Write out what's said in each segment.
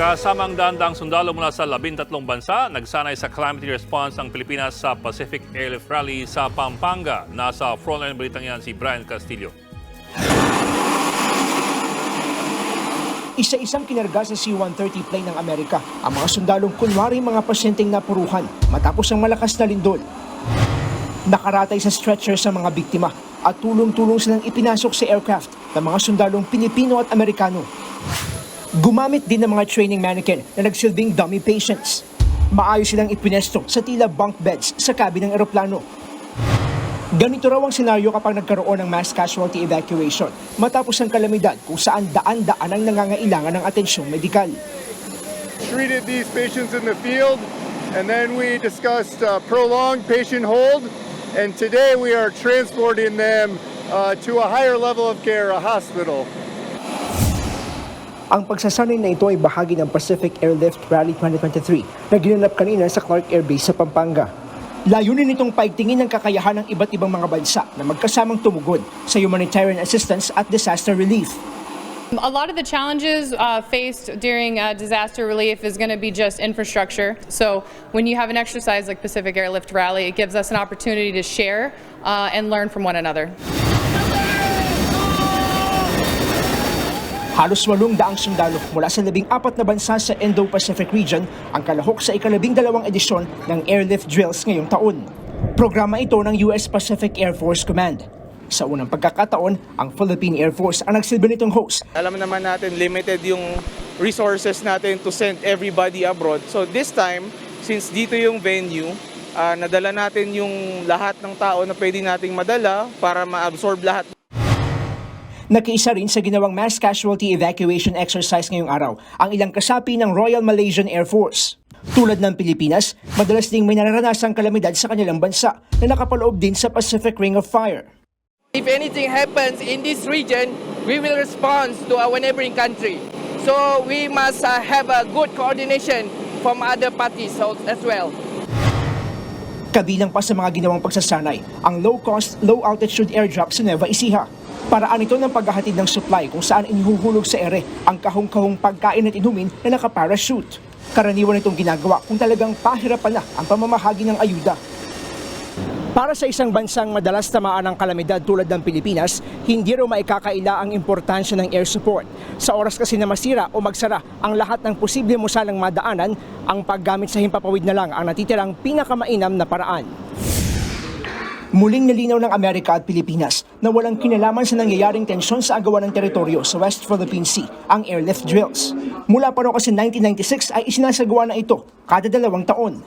Kasamang daang sundalo mula sa labintatlong bansa, nagsanay sa calamity response ang Pilipinas sa Pacific Airlift Rally sa Pampanga. Nasa frontline balitang yan si Brian Castillo. Isa-isang kinarga sa C-130 plane ng Amerika ang mga sundalong kunwari mga pasyenteng napuruhan matapos ang malakas na lindol. Nakaratay sa stretcher sa mga biktima at tulong-tulong silang ipinasok sa aircraft ng mga sundalong Pilipino at Amerikano. Gumamit din ng mga training mannequin na nagsilbing dummy patients. Maayos silang ipinesto sa tila bunk beds sa cabin ng eroplano. Ganito raw ang senaryo kapag nagkaroon ng mass casualty evacuation matapos ang kalamidad kung saan daan-daan ang nangangailangan ng atensyong medikal. treated these patients in the field, and then we discussed uh, prolonged patient hold. And today we are transporting them uh, to a higher level of care, a hospital. Ang pagsasanay na ito ay bahagi ng Pacific Airlift Rally 2023 na ginanap kanina sa Clark Air Base sa Pampanga. Layunin nitong paigtingin ng kakayahan ng iba't ibang mga bansa na magkasamang tumugod sa humanitarian assistance at disaster relief. A lot of the challenges uh, faced during uh, disaster relief is going to be just infrastructure. So when you have an exercise like Pacific Airlift Rally, it gives us an opportunity to share uh, and learn from one another. Halos walong daang sundalo mula sa labing apat na bansa sa Indo-Pacific region ang kalahok sa ikalabing dalawang edisyon ng airlift drills ngayong taon. Programa ito ng US Pacific Air Force Command. Sa unang pagkakataon, ang Philippine Air Force ang nagsilbi nitong host Alam naman natin limited yung resources natin to send everybody abroad. So this time, since dito yung venue, ah, nadala natin yung lahat ng tao na pwede nating madala para ma-absorb lahat Nakiisa rin sa ginawang mass casualty evacuation exercise ngayong araw ang ilang kasapi ng Royal Malaysian Air Force. Tulad ng Pilipinas, madalas ding may nararanasang kalamidad sa kanilang bansa na nakapaloob din sa Pacific Ring of Fire. If anything happens in this region, we will respond to our neighboring country. So we must uh, have a good coordination from other parties as well. Kabilang pa sa mga ginawang pagsasanay, ang low-cost, low-altitude airdrop sa Nueva Ecija. Paraan ito ng paghahatid ng supply kung saan inihuhulog sa ere ang kahong-kahong pagkain at inumin na nakaparachute. Karaniwan itong ginagawa kung talagang pahirapan na ang pamamahagi ng ayuda. Para sa isang bansang madalas tamaan ng kalamidad tulad ng Pilipinas, hindi raw maikakaila ang importansya ng air support. Sa oras kasi na masira o magsara ang lahat ng posible musalang madaanan, ang paggamit sa himpapawid na lang ang natitirang pinakamainam na paraan. Muling nalinaw ng Amerika at Pilipinas na walang kinalaman sa nangyayaring tensyon sa agawan ng teritoryo sa West Philippine Sea, ang airlift drills. Mula pa raw kasi 1996 ay isinasagawa na ito kada dalawang taon.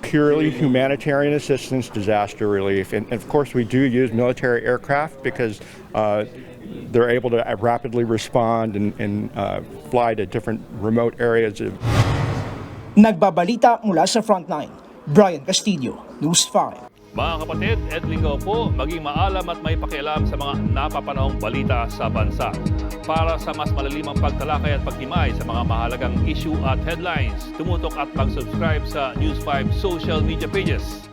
purely humanitarian assistance, disaster relief, and of course we do use military aircraft because uh, they're able to rapidly respond and, and uh, fly to different remote areas of Nagbabalita mula sa frontline. Brian Castillo, News 5. Mga kapatid, Ed po, maging maalam at may pakialam sa mga napapanahong balita sa bansa. Para sa mas malalimang pagtalakay at pagtimay sa mga mahalagang issue at headlines, tumutok at mag-subscribe sa News 5 social media pages.